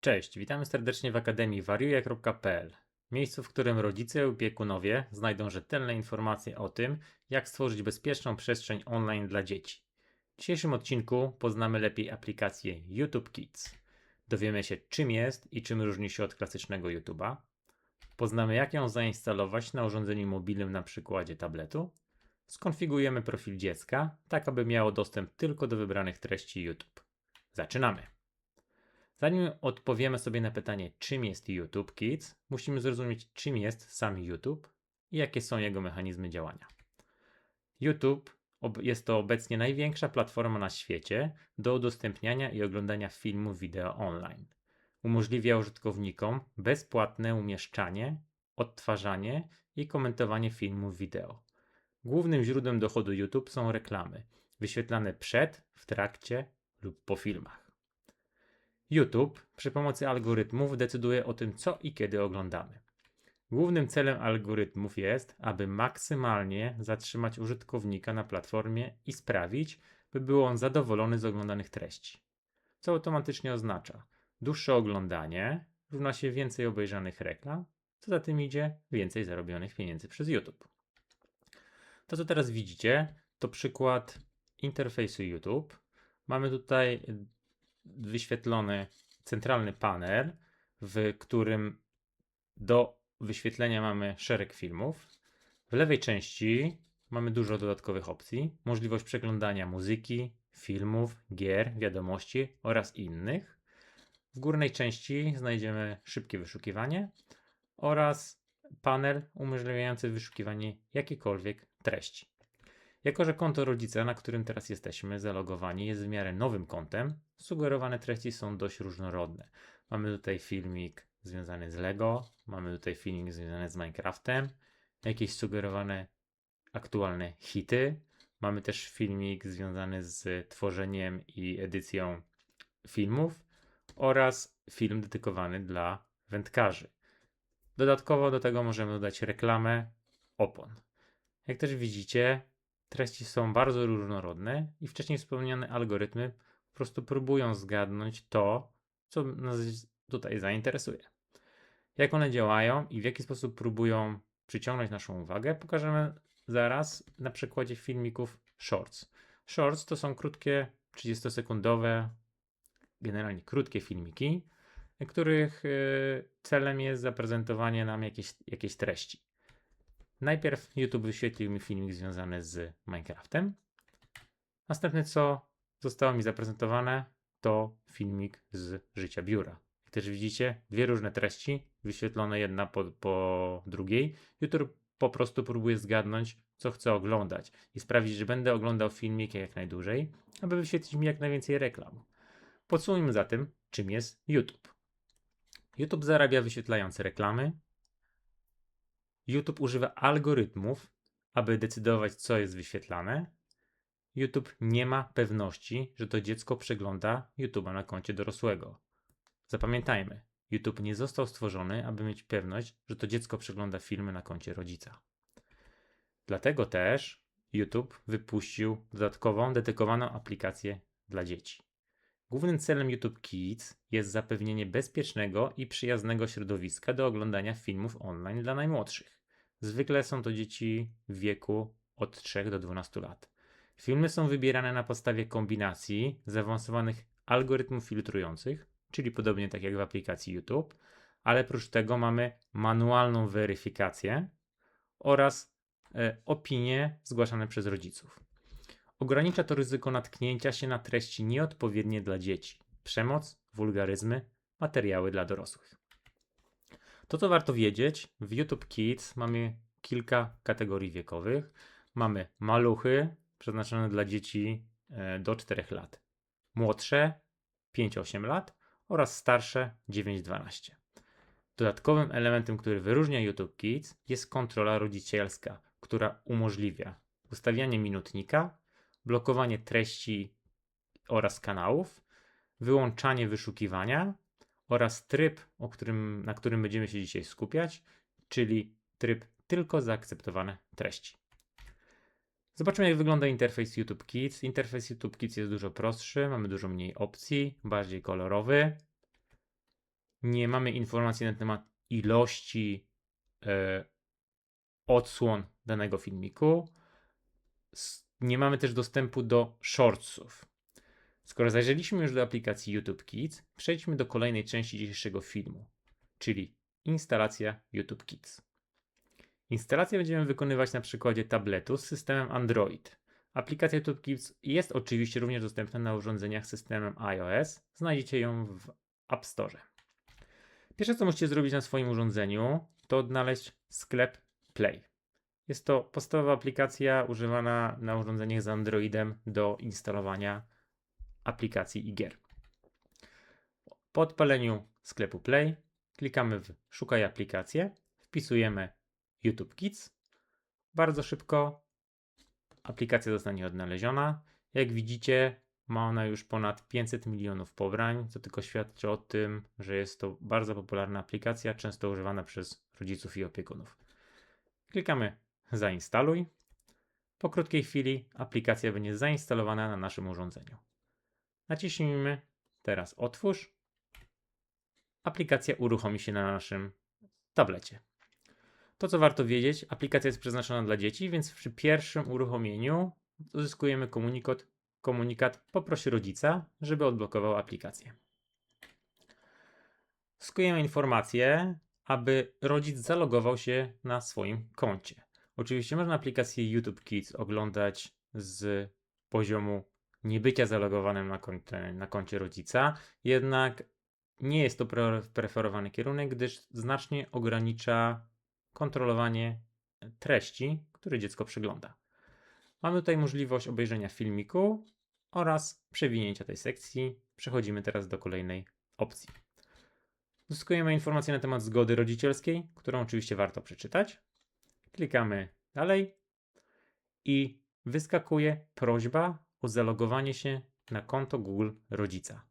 Cześć, witamy serdecznie w Akademii wariuje.pl, miejscu, w którym rodzice i opiekunowie znajdą rzetelne informacje o tym, jak stworzyć bezpieczną przestrzeń online dla dzieci. W dzisiejszym odcinku poznamy lepiej aplikację YouTube Kids. Dowiemy się, czym jest i czym różni się od klasycznego YouTube'a. Poznamy, jak ją zainstalować na urządzeniu mobilnym na przykładzie tabletu. Skonfigujemy profil dziecka, tak aby miało dostęp tylko do wybranych treści YouTube. Zaczynamy! Zanim odpowiemy sobie na pytanie, czym jest YouTube Kids, musimy zrozumieć, czym jest sam YouTube i jakie są jego mechanizmy działania. YouTube jest to obecnie największa platforma na świecie do udostępniania i oglądania filmów wideo online. Umożliwia użytkownikom bezpłatne umieszczanie, odtwarzanie i komentowanie filmów wideo. Głównym źródłem dochodu YouTube są reklamy, wyświetlane przed, w trakcie lub po filmach. YouTube przy pomocy algorytmów decyduje o tym, co i kiedy oglądamy. Głównym celem algorytmów jest, aby maksymalnie zatrzymać użytkownika na platformie i sprawić, by był on zadowolony z oglądanych treści. Co automatycznie oznacza, dłuższe oglądanie równa się więcej obejrzanych reklam, co za tym idzie więcej zarobionych pieniędzy przez YouTube. To, co teraz widzicie, to przykład interfejsu YouTube. Mamy tutaj wyświetlony centralny panel, w którym do wyświetlenia mamy szereg filmów. W lewej części mamy dużo dodatkowych opcji, możliwość przeglądania muzyki, filmów, gier, wiadomości oraz innych. W górnej części znajdziemy szybkie wyszukiwanie oraz panel umożliwiający wyszukiwanie jakiejkolwiek treści. Jako, że konto rodzica, na którym teraz jesteśmy zalogowani, jest w miarę nowym kontem, sugerowane treści są dość różnorodne. Mamy tutaj filmik związany z Lego, mamy tutaj filmik związany z Minecraftem, jakieś sugerowane aktualne hity, mamy też filmik związany z tworzeniem i edycją filmów oraz film dedykowany dla wędkarzy. Dodatkowo do tego możemy dodać reklamę opon. Jak też widzicie, treści są bardzo różnorodne i wcześniej wspomniane algorytmy po prostu próbują zgadnąć to, co nas tutaj zainteresuje. Jak one działają i w jaki sposób próbują przyciągnąć naszą uwagę, pokażemy zaraz na przykładzie filmików Shorts. Shorts to są krótkie, 30-sekundowe, generalnie krótkie filmiki, których y, celem jest zaprezentowanie nam jakiejś treści. Najpierw YouTube wyświetlił mi filmik związany z Minecraftem. Następnie co zostało mi zaprezentowane to filmik z życia biura. Jak też widzicie, dwie różne treści wyświetlone jedna po, po drugiej. YouTube po prostu próbuje zgadnąć, co chcę oglądać i sprawić, że będę oglądał filmik jak najdłużej, aby wyświetlić mi jak najwięcej reklam. Podsumujmy zatem, czym jest YouTube. YouTube zarabia wyświetlając reklamy, YouTube używa algorytmów, aby decydować, co jest wyświetlane. YouTube nie ma pewności, że to dziecko przegląda YouTube'a na koncie dorosłego. Zapamiętajmy, YouTube nie został stworzony, aby mieć pewność, że to dziecko przegląda filmy na koncie rodzica. Dlatego też YouTube wypuścił dodatkową, dedykowaną aplikację dla dzieci. Głównym celem YouTube Kids jest zapewnienie bezpiecznego i przyjaznego środowiska do oglądania filmów online dla najmłodszych. Zwykle są to dzieci w wieku od 3 do 12 lat. Filmy są wybierane na podstawie kombinacji zaawansowanych algorytmów filtrujących, czyli podobnie tak jak w aplikacji YouTube, ale oprócz tego mamy manualną weryfikację oraz e, opinie zgłaszane przez rodziców. Ogranicza to ryzyko natknięcia się na treści nieodpowiednie dla dzieci, przemoc, wulgaryzmy, materiały dla dorosłych. To, co warto wiedzieć, w YouTube Kids mamy kilka kategorii wiekowych. Mamy maluchy przeznaczone dla dzieci e, do 4 lat, młodsze 5-8 lat oraz starsze 9-12. Dodatkowym elementem, który wyróżnia YouTube Kids jest kontrola rodzicielska, która umożliwia ustawianie minutnika, blokowanie treści oraz kanałów, wyłączanie wyszukiwania oraz tryb, o którym, na którym będziemy się dzisiaj skupiać, czyli tryb tylko zaakceptowane treści. Zobaczmy, jak wygląda interfejs YouTube Kids. Interfejs YouTube Kids jest dużo prostszy, mamy dużo mniej opcji, bardziej kolorowy. nie mamy informacji na temat ilości e, odsłon danego filmiku. Nie mamy też dostępu do shortsów. Skoro zajrzeliśmy już do aplikacji YouTube Kids, przejdźmy do kolejnej części dzisiejszego filmu, czyli instalacja YouTube Kids. Instalację będziemy wykonywać na przykładzie tabletu z systemem Android. Aplikacja YouTube Kids jest oczywiście również dostępna na urządzeniach z systemem iOS. Znajdziecie ją w App Store. Pierwsze, co musicie zrobić na swoim urządzeniu, to odnaleźć sklep Play. Jest to podstawowa aplikacja używana na urządzeniach z Androidem do instalowania aplikacji i gier. Po odpaleniu sklepu Play klikamy w Szukaj aplikację, wpisujemy YouTube Kids. Bardzo szybko aplikacja zostanie odnaleziona. Jak widzicie, ma ona już ponad 500 milionów pobrań, co tylko świadczy o tym, że jest to bardzo popularna aplikacja, często używana przez rodziców i opiekunów. Klikamy Zainstaluj. Po krótkiej chwili aplikacja będzie zainstalowana na naszym urządzeniu. Naciśnijmy teraz Otwórz. Aplikacja uruchomi się na naszym tablecie. To, co warto wiedzieć, aplikacja jest przeznaczona dla dzieci, więc przy pierwszym uruchomieniu uzyskujemy komunikat, komunikat poproś rodzica, żeby odblokował aplikację. Uzyskujemy informację, aby rodzic zalogował się na swoim koncie. Oczywiście można aplikację YouTube Kids oglądać z poziomu niebycia zalogowanym na koncie, na koncie rodzica, jednak nie jest to pre- preferowany kierunek, gdyż znacznie ogranicza kontrolowanie treści, które dziecko przegląda. Mamy tutaj możliwość obejrzenia filmiku oraz przewinięcia tej sekcji. Przechodzimy teraz do kolejnej opcji. Uzyskujemy informację na temat zgody rodzicielskiej, którą oczywiście warto przeczytać. Klikamy dalej i wyskakuje prośba o zalogowanie się na konto Google rodzica.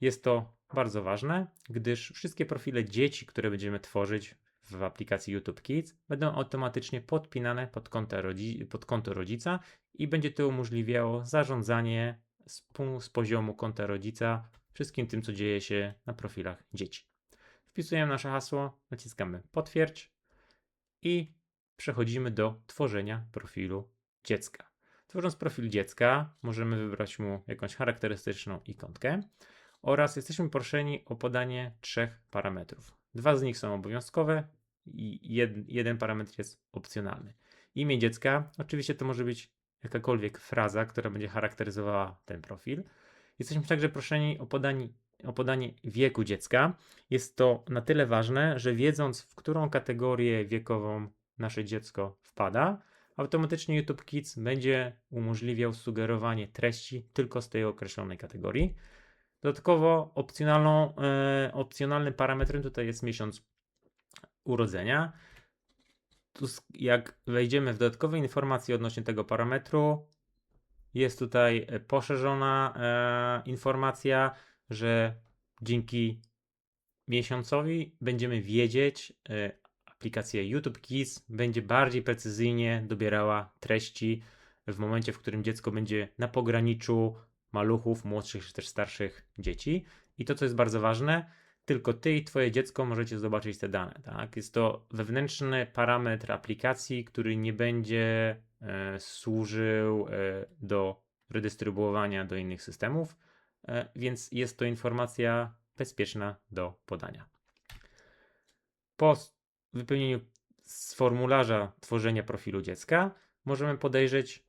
Jest to bardzo ważne, gdyż wszystkie profile dzieci, które będziemy tworzyć w aplikacji YouTube Kids, będą automatycznie podpinane pod, rodzi- pod konto rodzica i będzie to umożliwiało zarządzanie z, z poziomu konta rodzica wszystkim tym, co dzieje się na profilach dzieci. Wpisujemy nasze hasło, naciskamy potwierdź i przechodzimy do tworzenia profilu dziecka. Tworząc profil dziecka, możemy wybrać mu jakąś charakterystyczną ikonkę oraz jesteśmy proszeni o podanie trzech parametrów. Dwa z nich są obowiązkowe i jed, jeden parametr jest opcjonalny. Imię dziecka, oczywiście to może być jakakolwiek fraza, która będzie charakteryzowała ten profil. Jesteśmy także proszeni o podanie, o podanie wieku dziecka. Jest to na tyle ważne, że wiedząc, w którą kategorię wiekową nasze dziecko wpada, automatycznie YouTube Kids będzie umożliwiał sugerowanie treści tylko z tej określonej kategorii. Dodatkowo opcjonalną, e, opcjonalnym parametrem tutaj jest miesiąc urodzenia. Tu, jak wejdziemy w dodatkowe informacje odnośnie tego parametru, jest tutaj e, poszerzona e, informacja, że dzięki miesiącowi będziemy wiedzieć, e, aplikacja YouTube Kids będzie bardziej precyzyjnie dobierała treści w momencie, w którym dziecko będzie na pograniczu maluchów, młodszych czy też starszych dzieci. I to, co jest bardzo ważne, tylko ty i twoje dziecko możecie zobaczyć te dane. Tak? Jest to wewnętrzny parametr aplikacji, który nie będzie e, służył e, do redystrybuowania do innych systemów, e, więc jest to informacja bezpieczna do podania. Po wypełnieniu z formularza tworzenia profilu dziecka możemy podejrzeć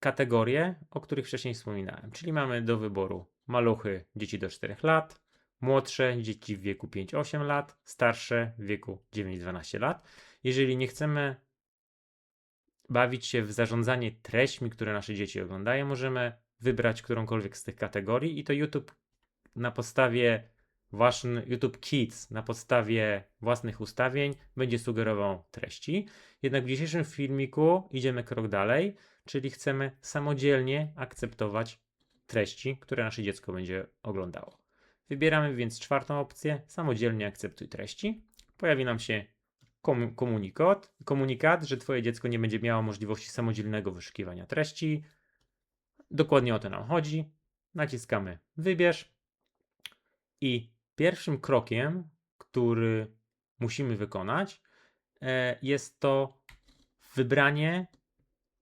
kategorie, o których wcześniej wspominałem. Czyli mamy do wyboru maluchy dzieci do 4 lat, młodsze dzieci w wieku 5-8 lat, starsze w wieku 9-12 lat. Jeżeli nie chcemy bawić się w zarządzanie treśćmi, które nasze dzieci oglądają, możemy wybrać którąkolwiek z tych kategorii i to YouTube na podstawie własny, YouTube Kids na podstawie własnych ustawień będzie sugerował treści. Jednak w dzisiejszym filmiku idziemy krok dalej, czyli chcemy samodzielnie akceptować treści, które nasze dziecko będzie oglądało. Wybieramy więc czwartą opcję, samodzielnie akceptuj treści. Pojawi nam się komu- komunikat, komunikat, że Twoje dziecko nie będzie miało możliwości samodzielnego wyszukiwania treści. Dokładnie o to nam chodzi. Naciskamy wybierz i Pierwszym krokiem, który musimy wykonać, e, jest to wybranie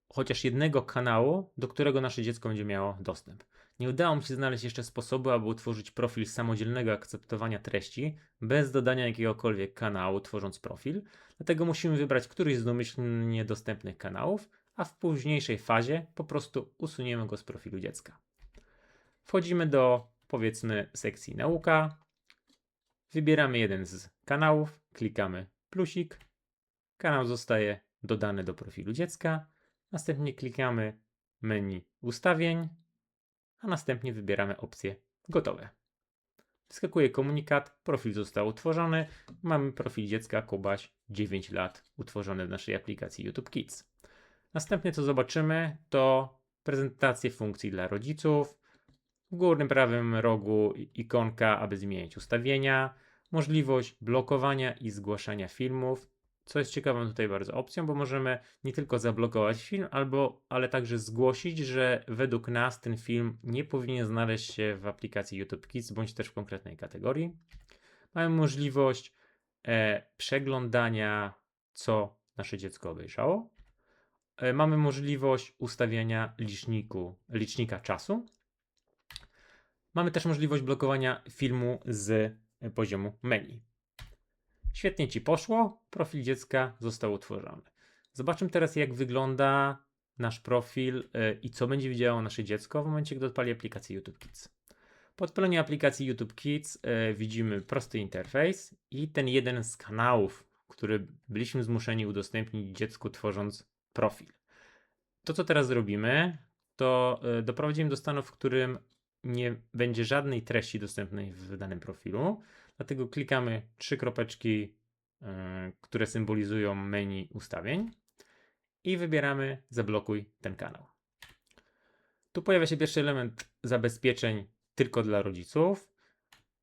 chociaż jednego kanału, do którego nasze dziecko będzie miało dostęp. Nie udało mi się znaleźć jeszcze sposobu, aby utworzyć profil samodzielnego akceptowania treści bez dodania jakiegokolwiek kanału, tworząc profil. Dlatego musimy wybrać któryś z domyślnie dostępnych kanałów, a w późniejszej fazie po prostu usuniemy go z profilu dziecka. Wchodzimy do powiedzmy sekcji nauka, wybieramy jeden z kanałów, klikamy plusik, kanał zostaje dodany do profilu dziecka, następnie klikamy menu ustawień, a następnie wybieramy opcję gotowe. Wyskakuje komunikat, profil został utworzony, mamy profil dziecka Kubaś 9 lat utworzony w naszej aplikacji YouTube Kids. Następnie co zobaczymy to prezentację funkcji dla rodziców, w górnym prawym rogu ikonka, aby zmienić ustawienia, możliwość blokowania i zgłaszania filmów, co jest ciekawą tutaj bardzo opcją, bo możemy nie tylko zablokować film, albo, ale także zgłosić, że według nas ten film nie powinien znaleźć się w aplikacji YouTube Kids, bądź też w konkretnej kategorii. Mamy możliwość e, przeglądania, co nasze dziecko obejrzało. E, mamy możliwość ustawiania liczniku, licznika czasu. Mamy też możliwość blokowania filmu z poziomu menu. Świetnie Ci poszło, profil dziecka został utworzony. Zobaczmy teraz, jak wygląda nasz profil y, i co będzie widziało nasze dziecko w momencie, gdy odpali aplikację YouTube Kids. Po odpaleniu aplikacji YouTube Kids y, widzimy prosty interfejs i ten jeden z kanałów, który byliśmy zmuszeni udostępnić dziecku, tworząc profil. To, co teraz zrobimy, to y, doprowadzimy do stanu, w którym nie będzie żadnej treści dostępnej w danym profilu. Dlatego klikamy trzy kropeczki, yy, które symbolizują menu ustawień i wybieramy zablokuj ten kanał. Tu pojawia się pierwszy element zabezpieczeń tylko dla rodziców,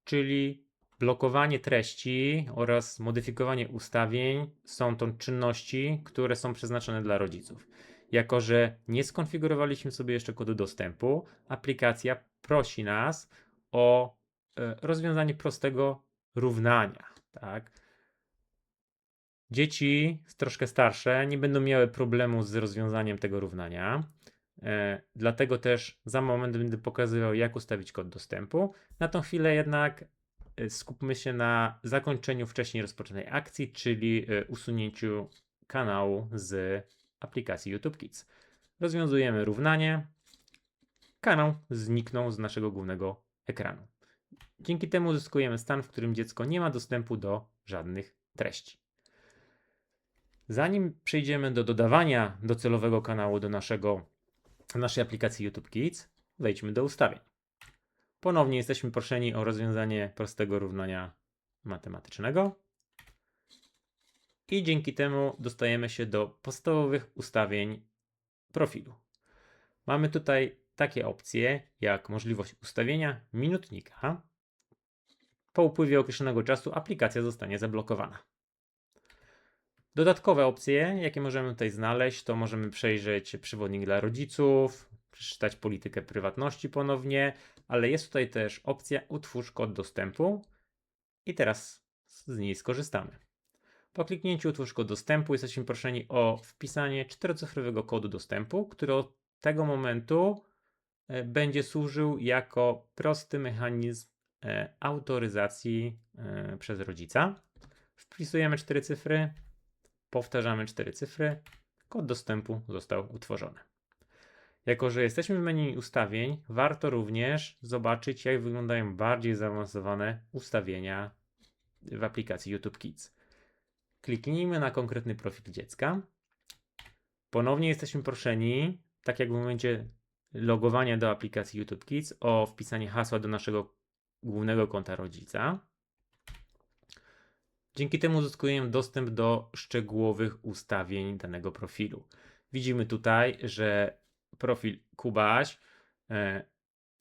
czyli blokowanie treści oraz modyfikowanie ustawień są to czynności, które są przeznaczone dla rodziców. Jako, że nie skonfigurowaliśmy sobie jeszcze kodu dostępu, aplikacja prosi nas o e, rozwiązanie prostego równania. Tak? Dzieci troszkę starsze nie będą miały problemu z rozwiązaniem tego równania. E, dlatego też za moment będę pokazywał, jak ustawić kod dostępu. Na tą chwilę jednak e, skupmy się na zakończeniu wcześniej rozpoczętej akcji, czyli usunięciu kanału z aplikacji YouTube Kids. Rozwiązujemy równanie. Kanał zniknął z naszego głównego ekranu. Dzięki temu uzyskujemy stan, w którym dziecko nie ma dostępu do żadnych treści. Zanim przejdziemy do dodawania docelowego kanału do naszego, naszej aplikacji YouTube Kids, wejdźmy do ustawień. Ponownie jesteśmy proszeni o rozwiązanie prostego równania matematycznego. I dzięki temu dostajemy się do podstawowych ustawień profilu. Mamy tutaj takie opcje jak możliwość ustawienia minutnika. Po upływie określonego czasu aplikacja zostanie zablokowana. Dodatkowe opcje, jakie możemy tutaj znaleźć, to możemy przejrzeć przewodnik dla rodziców, przeczytać politykę prywatności ponownie, ale jest tutaj też opcja utwórz kod dostępu i teraz z niej skorzystamy. Po kliknięciu utwórz kod dostępu jesteśmy proszeni o wpisanie czterocyfrowego kodu dostępu, który od tego momentu e, będzie służył jako prosty mechanizm e, autoryzacji e, przez rodzica. Wpisujemy cztery cyfry, powtarzamy cztery cyfry, kod dostępu został utworzony. Jako, że jesteśmy w menu ustawień, warto również zobaczyć, jak wyglądają bardziej zaawansowane ustawienia w aplikacji YouTube Kids. Kliknijmy na konkretny profil dziecka. Ponownie jesteśmy proszeni, tak jak w momencie logowania do aplikacji YouTube Kids, o wpisanie hasła do naszego głównego konta rodzica. Dzięki temu uzyskujemy dostęp do szczegółowych ustawień danego profilu. Widzimy tutaj, że profil Kubaś e,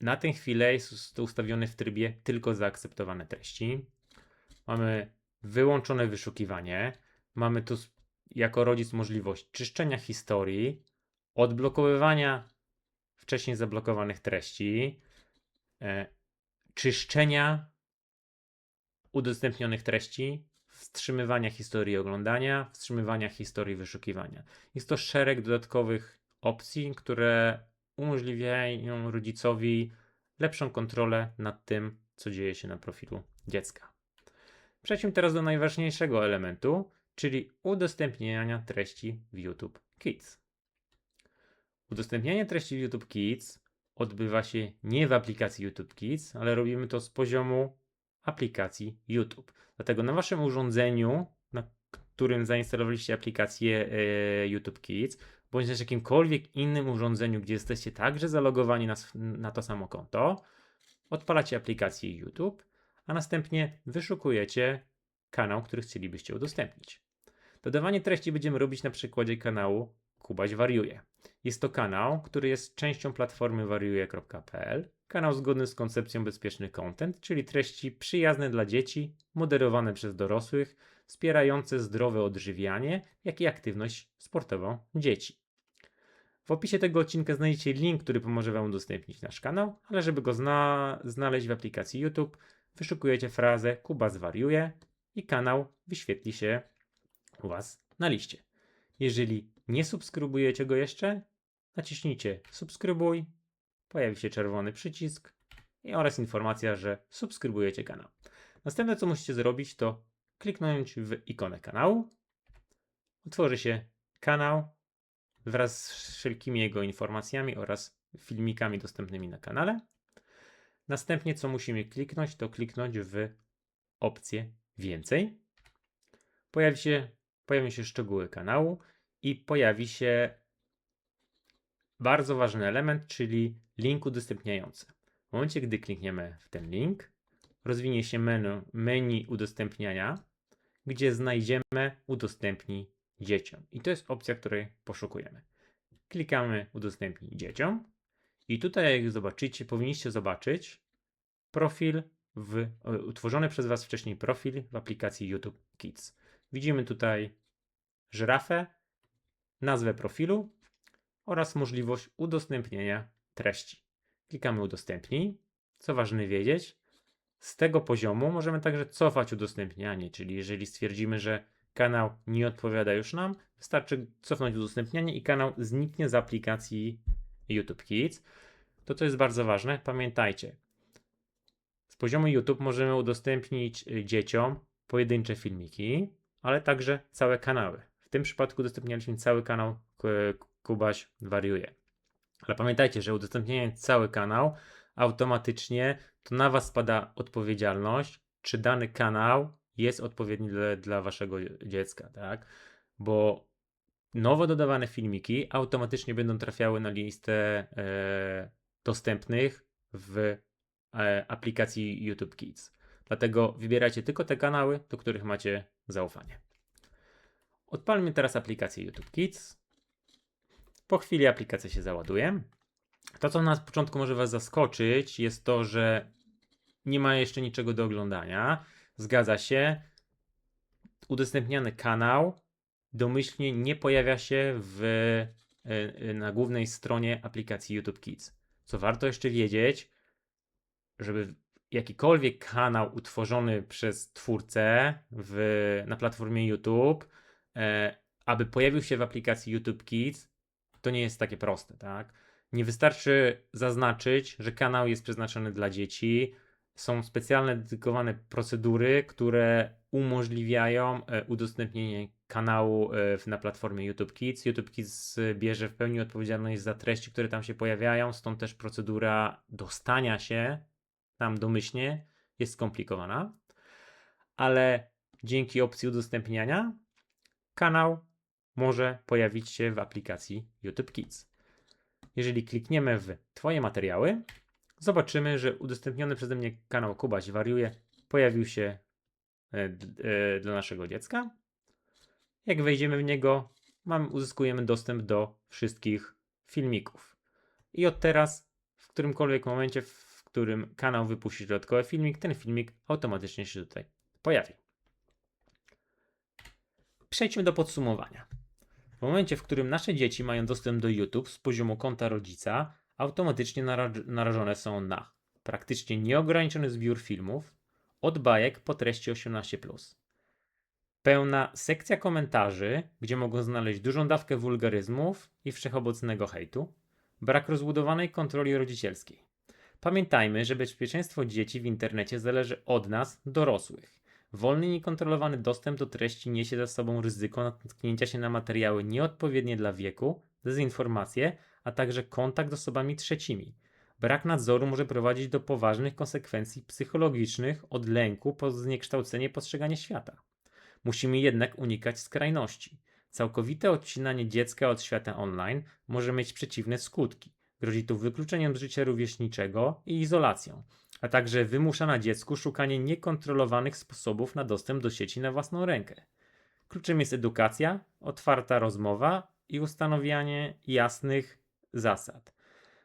na tę chwilę jest ustawiony w trybie tylko zaakceptowane treści. Mamy wyłączone wyszukiwanie. Mamy tu jako rodzic możliwość czyszczenia historii, odblokowywania wcześniej zablokowanych treści, e, czyszczenia udostępnionych treści, wstrzymywania historii oglądania, wstrzymywania historii wyszukiwania. Jest to szereg dodatkowych opcji, które umożliwiają rodzicowi lepszą kontrolę nad tym, co dzieje się na profilu dziecka. Przejdźmy teraz do najważniejszego elementu, czyli udostępniania treści w YouTube Kids. Udostępnianie treści w YouTube Kids odbywa się nie w aplikacji YouTube Kids, ale robimy to z poziomu aplikacji YouTube. Dlatego na waszym urządzeniu, na którym zainstalowaliście aplikację e, YouTube Kids, bądź na jakimkolwiek innym urządzeniu, gdzie jesteście także zalogowani na, na to samo konto, odpalacie aplikację YouTube, a następnie wyszukujecie kanał, który chcielibyście udostępnić. Dodawanie treści będziemy robić na przykładzie kanału Kubaś Wariuje. Jest to kanał, który jest częścią platformy wariuje.pl. Kanał zgodny z koncepcją bezpieczny content, czyli treści przyjazne dla dzieci, moderowane przez dorosłych, wspierające zdrowe odżywianie, jak i aktywność sportową dzieci. W opisie tego odcinka znajdziecie link, który pomoże Wam udostępnić nasz kanał, ale żeby go zna znaleźć w aplikacji YouTube, wyszukujecie frazę Kuba zwariuje i kanał wyświetli się u Was na liście. Jeżeli nie subskrybujecie go jeszcze, naciśnijcie subskrybuj, pojawi się czerwony przycisk oraz informacja, że subskrybujecie kanał. Następne co musicie zrobić to kliknąć w ikonę kanału, otworzy się kanał wraz z wszelkimi jego informacjami oraz filmikami dostępnymi na kanale. Następnie co musimy kliknąć to kliknąć w opcję więcej. Pojawi się, pojawią się szczegóły kanału i pojawi się bardzo ważny element, czyli link udostępniający. W momencie, gdy klikniemy w ten link, rozwinie się menu, menu udostępniania, gdzie znajdziemy udostępnij dzieciom. I to jest opcja, której poszukujemy. Klikamy udostępnij dzieciom i tutaj, jak zobaczycie, powinniście zobaczyć profil w, utworzony przez Was wcześniej profil w aplikacji YouTube Kids. Widzimy tutaj żyrafę, nazwę profilu oraz możliwość udostępnienia treści. Klikamy udostępnij. Co ważne wiedzieć, z tego poziomu możemy także cofać udostępnianie, czyli jeżeli stwierdzimy, że kanał nie odpowiada już nam, wystarczy cofnąć udostępnianie i kanał zniknie z aplikacji YouTube Kids. To co jest bardzo ważne, pamiętajcie, z poziomu YouTube możemy udostępnić y, dzieciom pojedyncze filmiki, ale także całe kanały. W tym przypadku udostępnialiśmy cały kanał Kubaś wariuje. Ale pamiętajcie, że udostępniając cały kanał, automatycznie to na Was spada odpowiedzialność, czy dany kanał jest odpowiedni dla, dla Waszego dziecka, tak? Bo nowo dodawane filmiki automatycznie będą trafiały na listę e, dostępnych w e, aplikacji YouTube Kids. Dlatego wybierajcie tylko te kanały, do których macie zaufanie. Odpalmy teraz aplikację YouTube Kids. Po chwili aplikacja się załaduje. To, co na początku może Was zaskoczyć, jest to, że nie ma jeszcze niczego do oglądania. Zgadza się. Udostępniany kanał domyślnie nie pojawia się w, e, na głównej stronie aplikacji YouTube Kids. Co warto jeszcze wiedzieć, żeby jakikolwiek kanał utworzony przez twórcę w, na platformie YouTube, e, aby pojawił się w aplikacji YouTube Kids, to nie jest takie proste, tak? Nie wystarczy zaznaczyć, że kanał jest przeznaczony dla dzieci. Są specjalne dedykowane procedury, które umożliwiają e, udostępnienie kanału e, na platformie YouTube Kids. YouTube Kids bierze w pełni odpowiedzialność za treści, które tam się pojawiają, stąd też procedura dostania się tam domyślnie jest skomplikowana, ale dzięki opcji udostępniania kanał może pojawić się w aplikacji YouTube Kids. Jeżeli klikniemy w Twoje materiały, zobaczymy, że udostępniony przeze mnie kanał Kubaś wariuje pojawił się e, e, dla naszego dziecka. Jak wejdziemy w niego, mam, uzyskujemy dostęp do wszystkich filmików. I od teraz, w którymkolwiek momencie, w którym kanał wypuści dodatkowy filmik, ten filmik automatycznie się tutaj pojawi. Przejdźmy do podsumowania. W momencie, w którym nasze dzieci mają dostęp do YouTube z poziomu konta rodzica, automatycznie nara- narażone są na praktycznie nieograniczony zbiór filmów, od bajek po treści 18+. Pełna sekcja komentarzy, gdzie mogą znaleźć dużą dawkę wulgaryzmów i wszechobecnego hejtu. Brak rozbudowanej kontroli rodzicielskiej. Pamiętajmy, że bezpieczeństwo dzieci w internecie zależy od nas, dorosłych. Wolny i niekontrolowany dostęp do treści niesie za sobą ryzyko natknięcia się na materiały nieodpowiednie dla wieku, dezinformacje, a także kontakt z osobami trzecimi. Brak nadzoru może prowadzić do poważnych konsekwencji psychologicznych, od lęku po zniekształcenie postrzegania świata. Musimy jednak unikać skrajności. Całkowite odcinanie dziecka od świata online może mieć przeciwne skutki. Grozi tu wykluczeniem z życia rówieśniczego i izolacją, a także wymusza na dziecku szukanie niekontrolowanych sposobów na dostęp do sieci na własną rękę. Kluczem jest edukacja, otwarta rozmowa i ustanawianie jasnych zasad.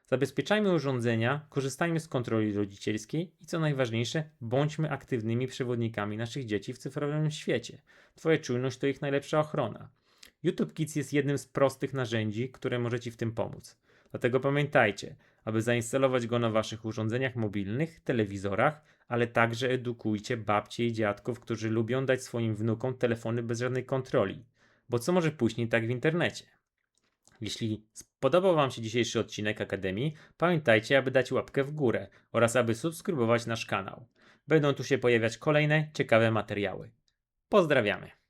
Zabezpieczajmy urządzenia, korzystajmy z kontroli rodzicielskiej i co najważniejsze, bądźmy aktywnymi przewodnikami naszych dzieci w cyfrowym świecie. Twoja czujność to ich najlepsza ochrona. YouTube Kids jest jednym z prostych narzędzi, które może Ci w tym pomóc. Dlatego pamiętajcie, aby zainstalować go na Waszych urządzeniach mobilnych, telewizorach, ale także edukujcie babcie i dziadków, którzy lubią dać swoim wnukom telefony bez żadnej kontroli. Bo co może pójść nie tak w internecie? Jeśli spodobał Wam się dzisiejszy odcinek Akademii, pamiętajcie, aby dać łapkę w górę oraz aby subskrybować nasz kanał. Będą tu się pojawiać kolejne ciekawe materiały. Pozdrawiamy!